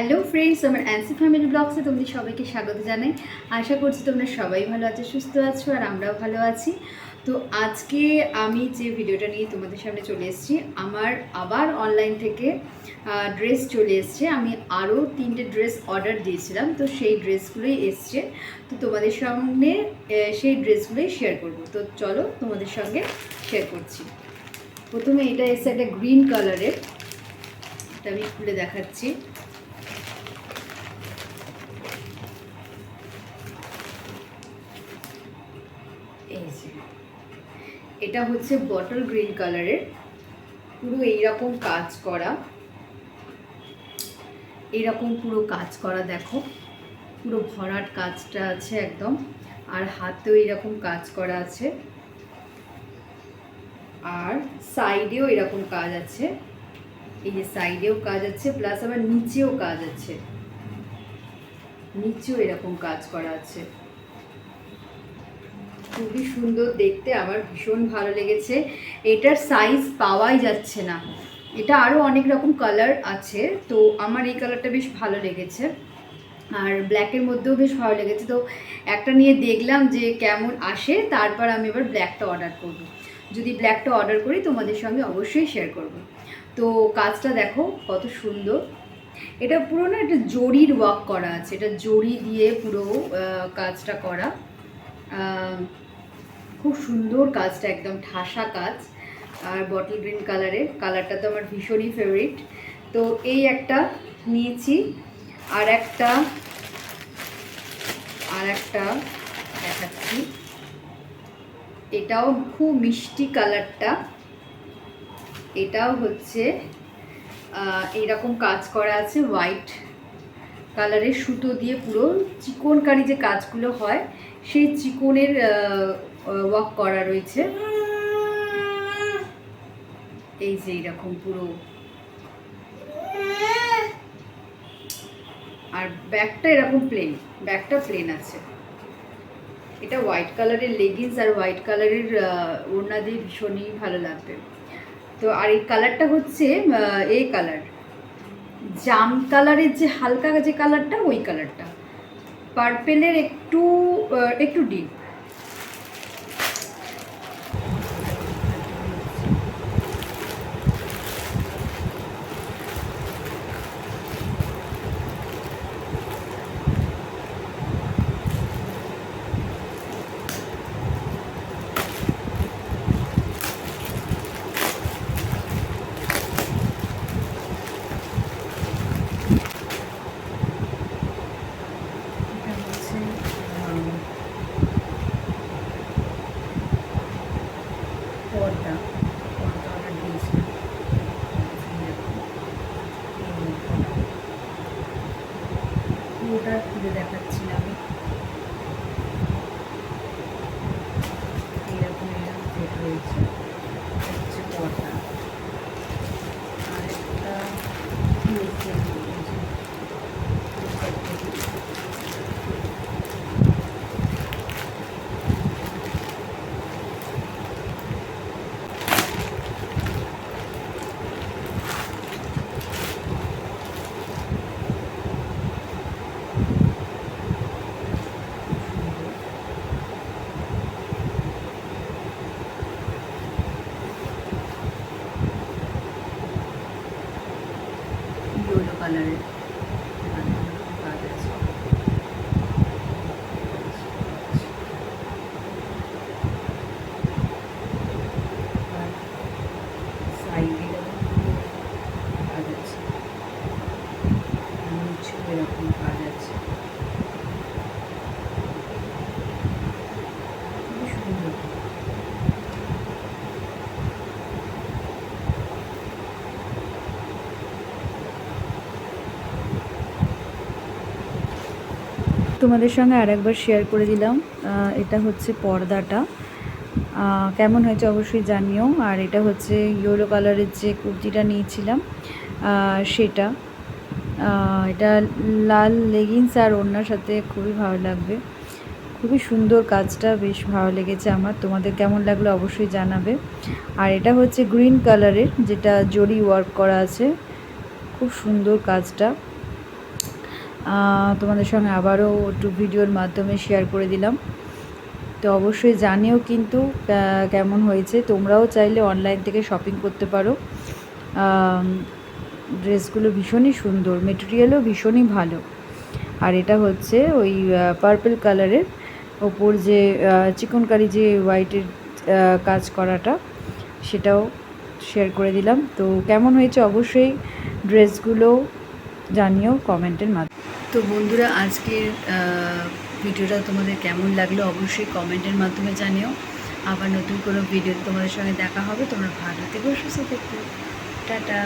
Hello friends আমার অ্যান্সি family ব্লগসে তোমাদের সবাইকে স্বাগত জানাই। আশা করছি তোমরা সবাই ভালো আছো, সুস্থ আছো, আর আমরাও ভালো আছি। তো আজকে আমি যে ভিডিওটা নিয়ে তোমাদের সামনে চলে এসেছি, আমার আবার অনলাইন থেকে ড্রেস চলে এসছে। আমি আরও তিনটে ড্রেস অর্ডার দিয়েছিলাম, তো সেই ড্রেসগুলোই এসছে। তো তোমাদের সঙ্গে সেই ড্রেসগুলোই শেয়ার করব। তো চলো তোমাদের সঙ্গে শেয়ার করছি। প্রথমে এটা এসছে একটা গ্রিন কালারের এটা আমি খুলে দেখাচ্ছি। এই এটা হচ্ছে বটল গ্রিন কালারের। পুরো এইরকম কাজ করা। এইরকম পুরো কাজ করা, দেখো। পুরো ভরাট কাজটা আছে একদম। আর হাতেও এরকম কাজ করা আছে। আর সাইডেও এরকম কাজ আছে। এই যে সাইডেও কাজ আছে, প্লাস আবার নিচেও কাজ আছে। নিচেও এরকম কাজ করা আছে। খুবই সুন্দর দেখতে, আমার ভীষণ ভালো লেগেছে। এটার সাইজ পাওয়াই যাচ্ছে না। এটা আরও অনেক রকম কালার আছে, তো আমার এই কালারটা বেশ ভালো লেগেছে। আর ব্ল্যাকের মধ্যেও বেশ ভালো লেগেছে। তো একটা নিয়ে দেখলাম যে কেমন আসে, তারপর আমি এবার ব্ল্যাকটা অর্ডার করব। যদি ব্ল্যাকটা অর্ডার করি, তোমাদের সঙ্গে অবশ্যই শেয়ার করব। তো কাজটা দেখো, কত সুন্দর। এটা পুরো না একটা জরির ওয়ার্ক করা আছে। এটা জরি দিয়ে পুরো কাজটা করা। খুব সুন্দর কাজটা একদম ঠাসা কাজ। আর বটল গ্রিন কালারের কালারটা তো আমার ভীষণই ফেভারিট তো এই একটা নিয়েছি আর একটা আর একটা দেখাচ্ছি। এটাও খুব মিষ্টি কালারটা এটাও হচ্ছে আহ, এইরকম কাজ করা আছে হোয়াইট কালারের সুতো দিয়ে পুরো চিকনকারি যে কাজগুলো হয় সেই চিকনের ওয়ার্ক করা রয়েছে। এই যে এইরকম পুরো। আর ব্যাগটা এরকম প্লেন ব্যাগটা প্লেন আছে। এটা হোয়াইট কালারের লেগিংস আর হোয়াইট কালারের ওড়না দিয়ে ভীষণই ভালো লাগবে। তো আর এই কালারটা হচ্ছে এই কালার জাম কালারের যে, হালকা যে কালারটা ওই কালারটা পার্পেলের একটু একটু ডিপ এটা হচ্ছে আম, পর্দা পর্দা অর্ডার দিয়েছিলাম পুরোটা খুলে দেখাচ্ছি না আমি এইরকম এরকম সেট রয়েছে এটা হচ্ছে পর্দা আর একটা রয়েছে এই যে, এই সাইডটা দিয়ে। ইয়েলো কালারের কাজ আছে আর সাইডে কাজ আছে নিচেও এরকম কাজ আছে খুবই সুন্দর তোমাদের সঙ্গে আরেকবার শেয়ার করে দিলাম। এটা হচ্ছে পর্দাটা। কেমন হয়েছে অবশ্যই জানিও। আর এটা হচ্ছে ইয়েলো কালারের যে কুর্তিটা নিয়েছিলাম সেটা। এটা লাল লেগিংস আর ওড়নার সাথে খুবই ভালো লাগবে। খুবই সুন্দর কাজটা, বেশ ভালো লেগেছে আমার। তোমাদের কেমন লাগল অবশ্যই জানাবে। আর এটা হচ্ছে গ্রিন কালারের যেটা জরি ওয়ার্ক করা আছে। খুব সুন্দর কাজটা। তোমাদের সঙ্গে আবারও একটু ভিডিওর মাধ্যমে শেয়ার করে দিলাম। তো অবশ্যই জানিও কিন্তু কেমন হয়েছে। তোমরাও চাইলে অনলাইন থেকে শপিং করতে পারো। ড্রেসগুলো ভীষণই সুন্দর মেটেরিয়ালও ভীষণই ভালো। আর এটা হচ্ছে ওই পার্পল কালারের ওপর যে চিকনকারি যে হোয়াইটের কাজ করাটা, সেটাও শেয়ার করে দিলাম। তো কেমন হয়েছে অবশ্যই ড্রেসগুলো জানিও কমেন্টের মাধ্যমে। তো বন্ধুরা, আজকের ভিডিওটা তোমাদের কেমন লাগল অবশ্যই কমেন্টের মাধ্যমে জানিও। আবার নতুন কোনো ভিডিও তোমাদের সঙ্গে দেখা হবে। তোমরা ভালো থেকো, সুস্থ থেকো। টাটা।